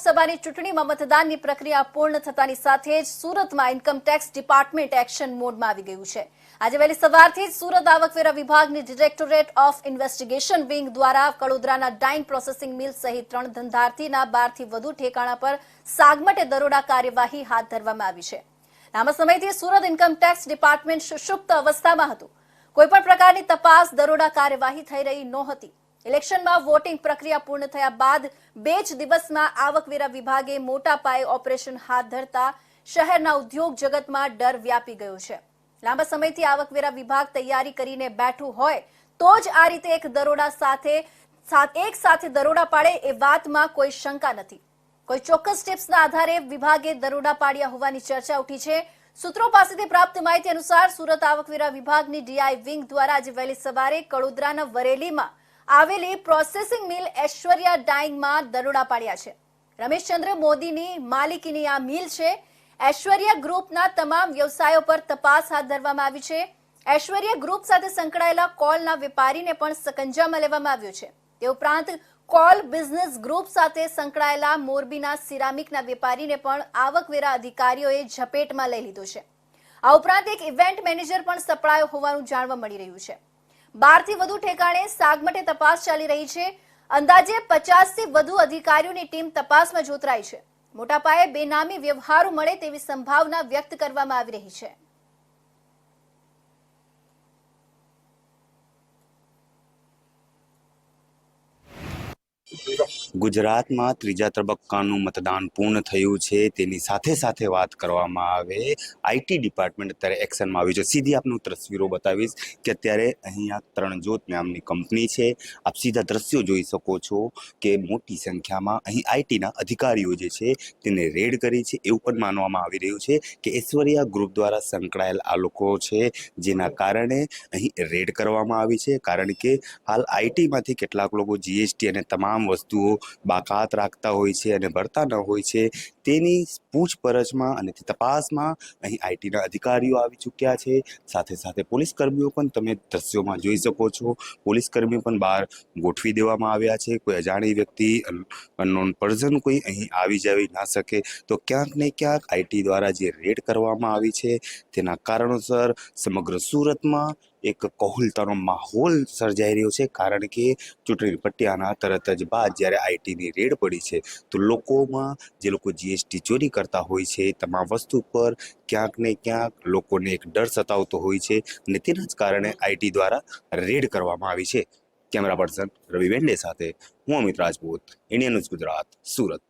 લોકસભાની ચૂંટણીમાં મતદાનની પ્રક્રિયા પૂર્ણ થતાની સાથે જ સુરતમાં ઇન્કમટેક્સ ડિપાર્ટમેન્ટ એક્શન મોડમાં આવી ગયું છે. આજે વહેલી સવારથી જ સુરત આવકવેરા વિભાગની ડિરેક્ટોરેટ ઓફ ઇન્વેસ્ટિગેશન વિંગ દ્વારા કડોદરાના ડાઇન પ્રોસેસિંગ મિલ સહિત ત્રણ ધંધાર્થીના બારથી વધુ ઠેકાણા પર સાગમટે દરોડા કાર્યવાહી હાથ ધરવામાં આવી છે. લાંબા સમયથી સુરત ઇન્કમટેક્સ ડિપાર્ટમેન્ટ સુષુપ્ત અવસ્થામાં હતું. કોઈપણ પ્રકારની તપાસ દરોડા કાર્યવાહી થઈ રહી નહોતી. ઇલેક્શનમાં વોટિંગ પ્રક્રિયા પૂર્ણ થયા બાદ બે જ દિવસમાં આવકવેરા વિભાગે મોટા પાયે ઓપરેશન હાથ ધરતા શહેરના ઉદ્યોગ જગતમાં ડર વ્યાપી ગયો છે. લાંબા સમયથી આવકવેરા વિભાગ તૈયારી કરીને બેઠું હોય તો જ આ રીતે એક દરોડા સાથે એક સાથે દરોડા પાડે એ વાતમાં કોઈ શંકા નથી. કોઈ ચોક્કસ ટિપ્સના આધારે વિભાગે દરોડા પાડ્યા હોવાની ચર્ચા ઉઠી છે. સૂત્રો પાસેથી પ્રાપ્ત માહિતી અનુસાર સુરત આવકવેરા વિભાગની ડીઆઈ વિંગ દ્વારા આજે વહેલી સવારે કડોદરાના વરેલીમાં આવેલી પ્રોસેસિંગ મિલ ઐશ્વર્યા ડાઇંગમાં દરોડા પાડ્યા છે. રમેશચંદ્ર મોદીની માલિકીની આ મિલ છે. ઐશ્વર્યા ગ્રુપના તમામ વ્યવસાયો પર તપાસ હાથ ધરવામાં આવી છે. ઐશ્વર્યા ગ્રુપ સાથે સંકળાયેલા કોલના વેપારીને પણ સકંજામાં લેવામાં આવ્યો છે. તે ઉપરાંત કોલ બિઝનેસ ગ્રુપ સાથે સંકળાયેલા મોરબીના સિરામિકના વેપારીને પણ આવકવેરા અધિકારીઓએ ઝપેટમાં લઈ લીધો છે. આ ઉપરાંત એક ઇવેન્ટ મેનેજર પણ સપડાયો હોવાનું જાણવા મળી રહ્યું છે. બારથી વધુ ઠેકાણે સાગમટે તપાસ ચાલી રહી છે. અંદાજે પચાસથી વધુ અધિકારીઓની ટીમ તપાસમાં જોતરાઈ છે. મોટા પાયે બેનામી વ્યવહારો મળે તેવી સંભાવના વ્યક્ત કરવામાં આવી રહી છે. ગુજરાતમાં ત્રીજા તબક્કાનું મતદાન પૂર્ણ થયું છે. તેની સાથે સાથે વાત કરવામાં આવે આઈટી ડિપાર્ટમેન્ટ અત્યારે એક્શનમાં આવ્યું છે. સીધી આપનું તસવીરો બતાવીશ કે અત્યારે અહીંયા ત્રણજોત નામની કંપની છે. આપ સીધા દ્રશ્યો જોઈ શકો છો કે મોટી સંખ્યામાં અહીં આઈટીના અધિકારીઓ જે છે તેને રેડ કરી છે. એવું પણ માનવામાં આવી રહ્યું છે કે ઐશ્વર્યા ગ્રુપ દ્વારા સંકળાયેલ આ લોકો છે જેના કારણે અહીં રેડ કરવામાં આવી છે. કારણ કે હાલ આઈટીમાંથી કેટલાક લોકો જીએસટી અને તમામ વસ્તુઓ બાકાત રાખતા હોય છે અને ભરતા ન હોય છે, તેની પૂછપરછમાં અને તપાસમાં અહીં આઈટીના અધિકારીઓ આવી ચૂક્યા છે. સાથે સાથે પોલીસ કર્મીઓ પણ તમે દ્રશ્યોમાં જોઈ શકો છો. પોલીસ કર્મીઓ પણ બહાર ગોઠવી દેવામાં આવ્યા છે. કોઈ અજાણી વ્યક્તિ, અનનોન પર્સન કોઈ અહીં આવી જાવી ના શકે, તો ક્યાંક ને ક્યાંક આઈટી દ્વારા જે રેડ કરવામાં આવી છે, તેના કારણોસર સમગ્ર સુરતમાં એક કહોલતાનો માહોલ સર્જાઈ રહ્યો છે. કારણ કે ચૂંટણી પટ્યાના તરત જ બાદ જ્યારે આઈટીની રેડ પડી છે, તો લોકોમાં જે લોકો જીએસટી ચોરી કરતા હોય છે, તમામ વસ્તુ પર ક્યાંક ને ક્યાંક લોકોને એક ડર સતાવતો હોય છે અને તેના જ કારણે આઈટી દ્વારા રેડ કરવામાં આવી છે. કેમેરા પર્સન રવિ વેંડે સાથે હું અમિત રાજપૂત ઇન્ડિયા ન્યૂઝ ગુજરાત, સુરત.